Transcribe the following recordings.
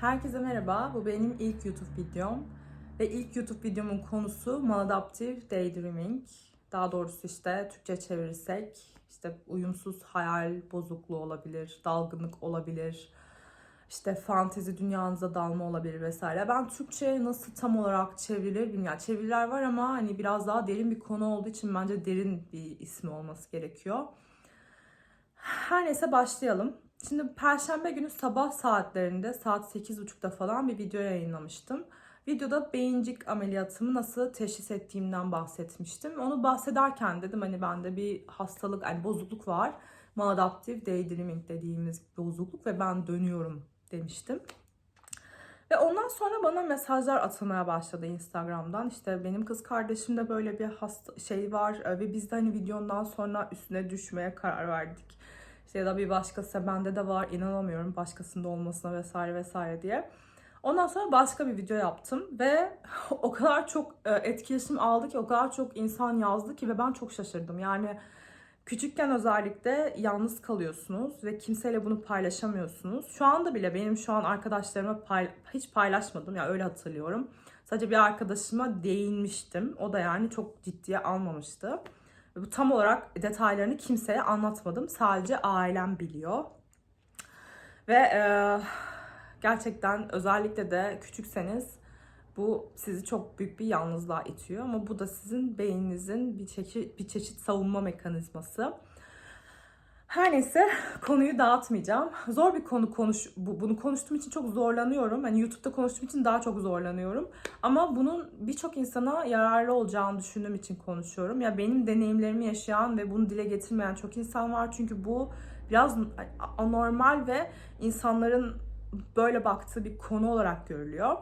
Herkese merhaba. Bu benim ilk YouTube videom. Ve ilk YouTube videomun konusu Maladaptive Daydreaming. Daha doğrusu işte Türkçe çevirirsek işte uyumsuz hayal bozukluğu olabilir, dalgınlık olabilir, işte fantezi dünyanıza dalma olabilir vesaire. Ben Türkçe nasıl tam olarak çevrilir bilmiyorum. Yani çeviriler var ama hani biraz daha derin bir konu olduğu için bence derin bir ismi olması gerekiyor. Her neyse başlayalım. Şimdi Perşembe günü sabah saatlerinde saat 8.30'da falan bir video yayınlamıştım. Videoda beyincik ameliyatımı nasıl teşhis ettiğimden bahsetmiştim. Onu bahsederken dedim hani bende bir hastalık, yani bozukluk var. Maladaptive daydreaming dediğimiz bozukluk ve ben dönüyorum demiştim. Ve ondan sonra bana mesajlar atılmaya başladı Instagram'dan. İşte benim kız kardeşimde böyle bir hasta şey var e, ve biz de hani videondan sonra üstüne düşmeye karar verdik. İşte ya da bir başkası bende de var inanamıyorum başkasında olmasına vesaire vesaire diye. Ondan sonra başka bir video yaptım ve o kadar çok e, etkileşim aldı ki o kadar çok insan yazdı ki ve ben çok şaşırdım. Yani küçükken özellikle yalnız kalıyorsunuz ve kimseyle bunu paylaşamıyorsunuz. Şu anda bile benim şu an arkadaşlarıma pay- hiç paylaşmadım ya yani öyle hatırlıyorum. Sadece bir arkadaşıma değinmiştim. O da yani çok ciddiye almamıştı. Bu tam olarak detaylarını kimseye anlatmadım. Sadece ailem biliyor. Ve e, gerçekten özellikle de küçükseniz bu sizi çok büyük bir yalnızlığa itiyor. Ama bu da sizin beyninizin bir çeşit, bir çeşit savunma mekanizması. Her neyse konuyu dağıtmayacağım. Zor bir konu konuş bu, bunu konuştuğum için çok zorlanıyorum. Hani YouTube'da konuştuğum için daha çok zorlanıyorum. Ama bunun birçok insana yararlı olacağını düşündüğüm için konuşuyorum. Ya benim deneyimlerimi yaşayan ve bunu dile getirmeyen çok insan var. Çünkü bu biraz anormal ve insanların böyle baktığı bir konu olarak görülüyor.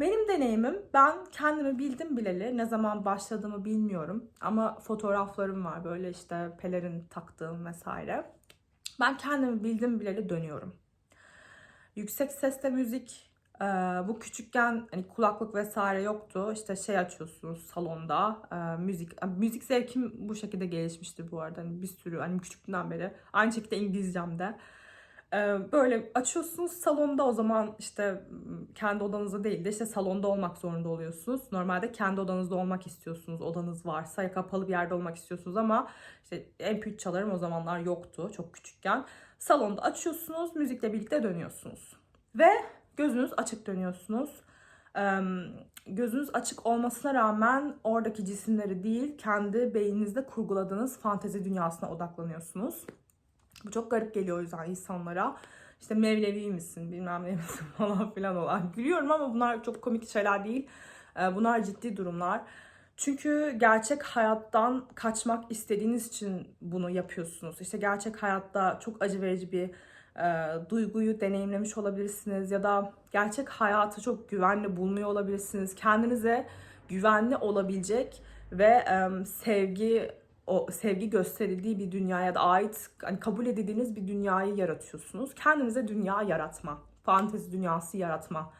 Benim deneyimim ben kendimi bildim bileli ne zaman başladığımı bilmiyorum ama fotoğraflarım var böyle işte pelerin taktığım vesaire. Ben kendimi bildim bileli dönüyorum. Yüksek sesle müzik bu küçükken hani kulaklık vesaire yoktu. İşte şey açıyorsunuz salonda müzik. Müzik zevkim bu şekilde gelişmişti bu arada. Hani bir sürü hani küçüklüğümden beri. Aynı şekilde İngilizcemde. Ee, böyle açıyorsunuz salonda o zaman işte kendi odanızda değil de işte salonda olmak zorunda oluyorsunuz. Normalde kendi odanızda olmak istiyorsunuz. Odanız varsa kapalı bir yerde olmak istiyorsunuz ama işte MP3 çalarım o zamanlar yoktu çok küçükken. Salonda açıyorsunuz müzikle birlikte dönüyorsunuz. Ve gözünüz açık dönüyorsunuz. Gözünüz açık olmasına rağmen oradaki cisimleri değil kendi beyninizde kurguladığınız fantezi dünyasına odaklanıyorsunuz. Bu çok garip geliyor o yüzden insanlara. İşte Mevlevi misin bilmem ne misin falan filan olan. Gülüyorum ama bunlar çok komik şeyler değil. Ee, bunlar ciddi durumlar. Çünkü gerçek hayattan kaçmak istediğiniz için bunu yapıyorsunuz. İşte gerçek hayatta çok acı verici bir e, duyguyu deneyimlemiş olabilirsiniz ya da gerçek hayatı çok güvenli bulmuyor olabilirsiniz. Kendinize güvenli olabilecek ve e, sevgi o sevgi gösterildiği bir dünyaya da ait hani kabul edildiğiniz bir dünyayı yaratıyorsunuz. Kendinize dünya yaratma. Fantezi dünyası yaratma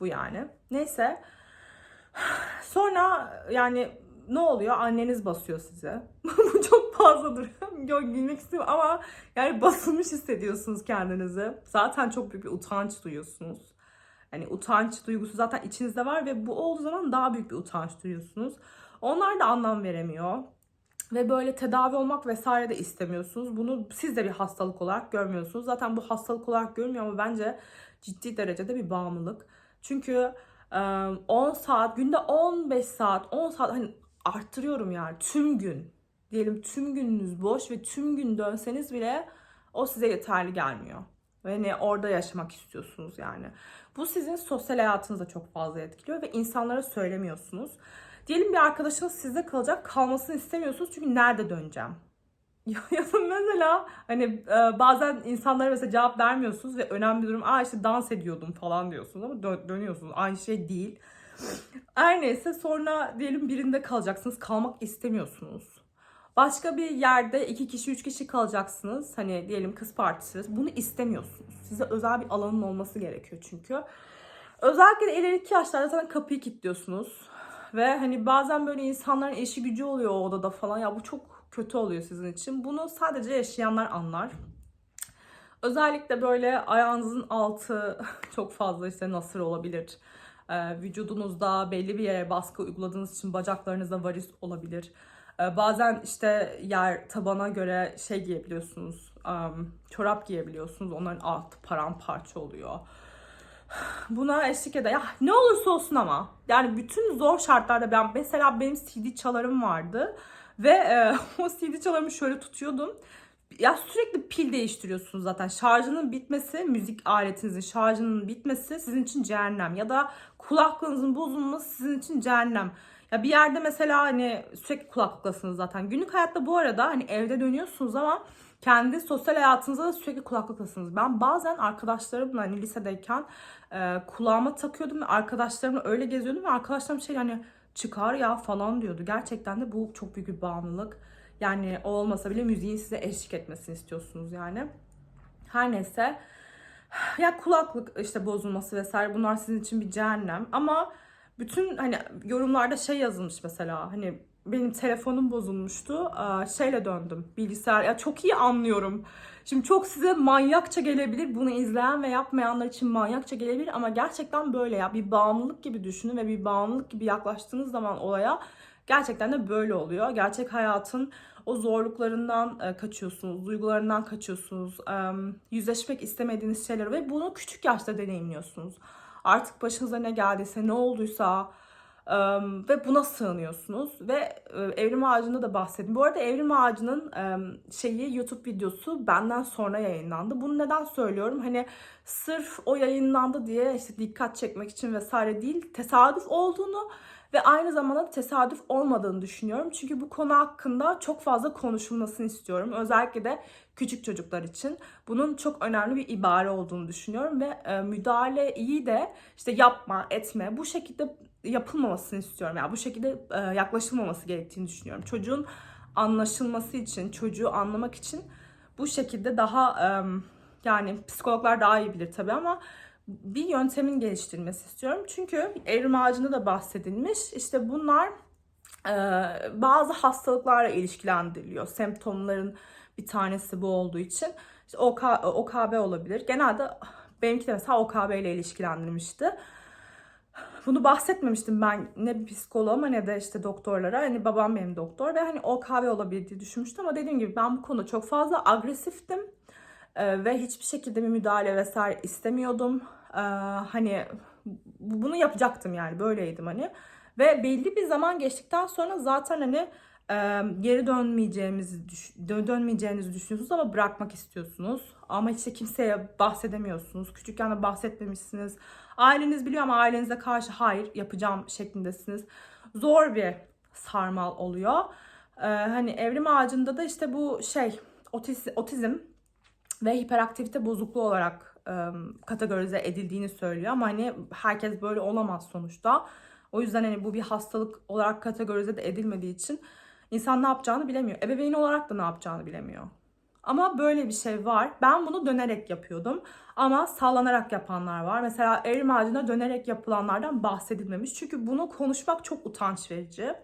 bu yani. Neyse. Sonra yani ne oluyor? Anneniz basıyor size. bu çok fazla duruyor. Gülmek istiyorum ama yani basılmış hissediyorsunuz kendinizi. Zaten çok büyük bir utanç duyuyorsunuz. Yani utanç duygusu zaten içinizde var ve bu olduğu zaman daha büyük bir utanç duyuyorsunuz. Onlar da anlam veremiyor ve böyle tedavi olmak vesaire de istemiyorsunuz. Bunu siz de bir hastalık olarak görmüyorsunuz. Zaten bu hastalık olarak görmüyor ama bence ciddi derecede bir bağımlılık. Çünkü 10 saat, günde 15 saat, 10 saat hani arttırıyorum yani tüm gün. Diyelim tüm gününüz boş ve tüm gün dönseniz bile o size yeterli gelmiyor. Ve ne orada yaşamak istiyorsunuz yani. Bu sizin sosyal hayatınıza çok fazla etkiliyor ve insanlara söylemiyorsunuz. Diyelim bir arkadaşınız sizde kalacak. Kalmasını istemiyorsunuz çünkü nerede döneceğim? ya da mesela hani e, bazen insanlara mesela cevap vermiyorsunuz ve önemli bir durum aa işte dans ediyordum falan diyorsunuz ama dö- dönüyorsunuz. Aynı şey değil. Her neyse sonra diyelim birinde kalacaksınız. Kalmak istemiyorsunuz. Başka bir yerde iki kişi, üç kişi kalacaksınız. Hani diyelim kız partisi. Bunu istemiyorsunuz. Size özel bir alanın olması gerekiyor çünkü. Özellikle ileriki yaşlarda zaten kapıyı kilitliyorsunuz. Ve hani bazen böyle insanların eşi gücü oluyor o odada falan. Ya bu çok kötü oluyor sizin için. Bunu sadece yaşayanlar anlar. Özellikle böyle ayağınızın altı çok fazla işte nasır olabilir. Ee, vücudunuzda belli bir yere baskı uyguladığınız için bacaklarınızda varis olabilir. Ee, bazen işte yer tabana göre şey giyebiliyorsunuz. em, çorap giyebiliyorsunuz. Onların altı paramparça oluyor. Buna eşlik eder. Ya ne olursa olsun ama. Yani bütün zor şartlarda ben mesela benim CD çalarım vardı. Ve e, o CD çalarımı şöyle tutuyordum. Ya sürekli pil değiştiriyorsunuz zaten. Şarjının bitmesi, müzik aletinizin şarjının bitmesi sizin için cehennem. Ya da kulaklığınızın bozulması sizin için cehennem. Ya bir yerde mesela hani sürekli kulaklıklasınız zaten. Günlük hayatta bu arada hani evde dönüyorsunuz ama kendi sosyal hayatınızda da sürekli kulaklıklasınız. Ben bazen arkadaşlarımla hani lisedeyken e, kulağıma takıyordum ve arkadaşlarımla öyle geziyordum ve arkadaşlarım şey hani çıkar ya falan diyordu. Gerçekten de bu çok büyük bir bağımlılık. Yani o olmasa bile müziğin size eşlik etmesini istiyorsunuz yani. Her neyse. Ya kulaklık işte bozulması vesaire bunlar sizin için bir cehennem. Ama bütün hani yorumlarda şey yazılmış mesela hani benim telefonum bozulmuştu. Şeyle döndüm bilgisayar. Ya çok iyi anlıyorum. Şimdi çok size manyakça gelebilir. Bunu izleyen ve yapmayanlar için manyakça gelebilir ama gerçekten böyle ya. Bir bağımlılık gibi düşünün ve bir bağımlılık gibi yaklaştığınız zaman olaya gerçekten de böyle oluyor. Gerçek hayatın o zorluklarından e, kaçıyorsunuz, duygularından kaçıyorsunuz, yüzleşmek istemediğiniz şeyler ve bunu küçük yaşta deneyimliyorsunuz. Artık başınıza ne geldiyse, ne olduysa ve buna sığınıyorsunuz ve Evrim Ağacı'nda da bahsedin. Bu arada Evrim Ağacı'nın şeyi YouTube videosu benden sonra yayınlandı. Bunu neden söylüyorum? Hani sırf o yayınlandı diye işte dikkat çekmek için vesaire değil, tesadüf olduğunu ve aynı zamanda tesadüf olmadığını düşünüyorum. Çünkü bu konu hakkında çok fazla konuşulmasını istiyorum. Özellikle de küçük çocuklar için. Bunun çok önemli bir ibare olduğunu düşünüyorum ve e, müdahale iyi de işte yapma, etme bu şekilde yapılmamasını istiyorum. Yani bu şekilde e, yaklaşılmaması gerektiğini düşünüyorum. Çocuğun anlaşılması için, çocuğu anlamak için bu şekilde daha e, yani psikologlar daha iyi bilir tabii ama bir yöntemin geliştirilmesi istiyorum. Çünkü evrim ağacında da bahsedilmiş. İşte bunlar bazı hastalıklarla ilişkilendiriliyor. Semptomların bir tanesi bu olduğu için. İşte OK, OKB olabilir. Genelde benimki de mesela OKB ile ilişkilendirmişti. Bunu bahsetmemiştim ben ne psikoloğuma ne de işte doktorlara. Hani babam benim doktor ve hani OKB olabilir diye düşünmüştüm ama dediğim gibi ben bu konuda çok fazla agresiftim. Ee, ve hiçbir şekilde bir müdahale vesaire istemiyordum. Ee, hani bu- bunu yapacaktım yani böyleydim hani. Ve belli bir zaman geçtikten sonra zaten hani e, geri dönmeyeceğimizi düş- dö- dönmeyeceğinizi düşünüyorsunuz ama bırakmak istiyorsunuz. Ama işte kimseye bahsedemiyorsunuz. Küçükken de bahsetmemişsiniz. Aileniz biliyor ama ailenize karşı hayır yapacağım şeklindesiniz. Zor bir sarmal oluyor. Ee, hani evrim ağacında da işte bu şey otiz- otizm ve hiperaktivite bozukluğu olarak e, kategorize edildiğini söylüyor ama hani herkes böyle olamaz sonuçta. O yüzden hani bu bir hastalık olarak kategorize de edilmediği için insan ne yapacağını bilemiyor. Ebeveyn olarak da ne yapacağını bilemiyor. Ama böyle bir şey var. Ben bunu dönerek yapıyordum. Ama sallanarak yapanlar var. Mesela erim ağacına dönerek yapılanlardan bahsedilmemiş. Çünkü bunu konuşmak çok utanç verici.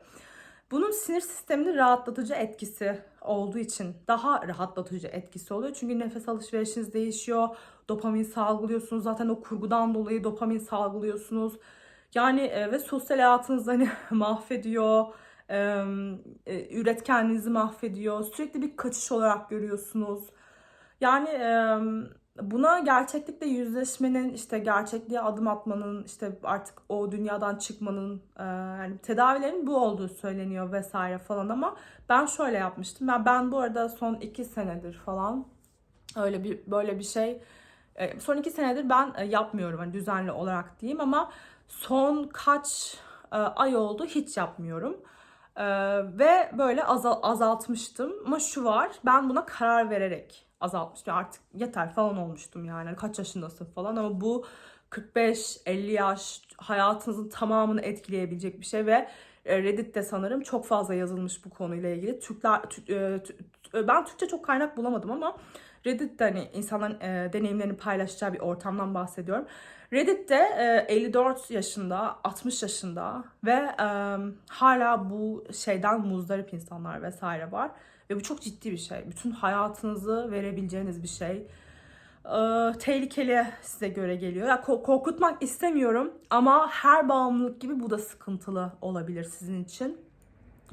Bunun sinir sistemini rahatlatıcı etkisi olduğu için daha rahatlatıcı etkisi oluyor. Çünkü nefes alışverişiniz değişiyor. Dopamin salgılıyorsunuz. Zaten o kurgudan dolayı dopamin salgılıyorsunuz. Yani e, ve sosyal hayatınızı hani mahvediyor. E, üretkenliğinizi mahvediyor. Sürekli bir kaçış olarak görüyorsunuz. Yani e, buna gerçeklikle yüzleşmenin, işte gerçekliğe adım atmanın, işte artık o dünyadan çıkmanın, e, yani tedavilerin bu olduğu söyleniyor vesaire falan ama ben şöyle yapmıştım. Ben, ben bu arada son iki senedir falan öyle bir böyle bir şey e, son iki senedir ben e, yapmıyorum hani düzenli olarak diyeyim ama son kaç e, ay oldu hiç yapmıyorum. E, ve böyle azal, azaltmıştım ama şu var ben buna karar vererek azaltmıştım artık yeter falan olmuştum yani Hani kaç yaşındasın falan ama bu 45-50 yaş hayatınızın tamamını etkileyebilecek bir şey ve e, Reddit'te sanırım çok fazla yazılmış bu konuyla ilgili. Türkler Tü- e, Tü- ben Türkçe çok kaynak bulamadım ama Reddit'te hani insanların e, deneyimlerini paylaşacağı bir ortamdan bahsediyorum. Reddit'te e, 54 yaşında, 60 yaşında ve e, hala bu şeyden muzdarip insanlar vesaire var. Ve bu çok ciddi bir şey. Bütün hayatınızı verebileceğiniz bir şey. e, tehlikeli size göre geliyor. Ya ko- korkutmak istemiyorum ama her bağımlılık gibi bu da sıkıntılı olabilir sizin için.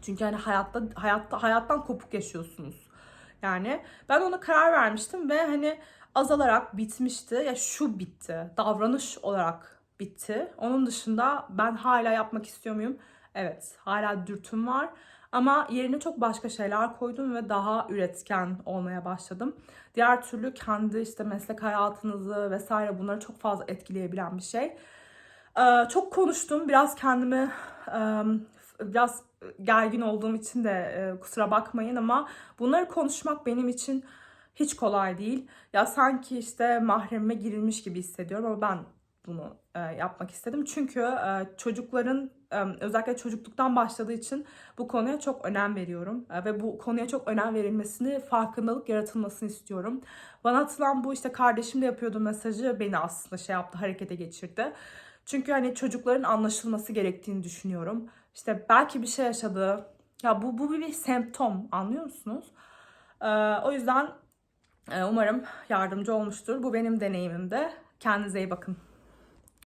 Çünkü hani hayatta hayatta hayattan kopuk yaşıyorsunuz. Yani ben ona karar vermiştim ve hani azalarak bitmişti. Ya şu bitti. Davranış olarak bitti. Onun dışında ben hala yapmak istiyor muyum? Evet, hala dürtüm var. Ama yerine çok başka şeyler koydum ve daha üretken olmaya başladım. Diğer türlü kendi işte meslek hayatınızı vesaire bunları çok fazla etkileyebilen bir şey. Ee, çok konuştum. Biraz kendimi e, biraz gergin olduğum için de e, kusura bakmayın ama bunları konuşmak benim için hiç kolay değil. Ya sanki işte mahremime girilmiş gibi hissediyorum ama ben bunu e, yapmak istedim. Çünkü e, çocukların e, özellikle çocukluktan başladığı için bu konuya çok önem veriyorum. E, ve bu konuya çok önem verilmesini, farkındalık yaratılmasını istiyorum. Bana atılan bu işte kardeşim de yapıyordu mesajı beni aslında şey yaptı, harekete geçirdi. Çünkü hani çocukların anlaşılması gerektiğini düşünüyorum. İşte belki bir şey yaşadı. Ya bu bu bir semptom anlıyor musunuz? Ee, o yüzden umarım yardımcı olmuştur. Bu benim deneyimimde. Kendinize iyi bakın.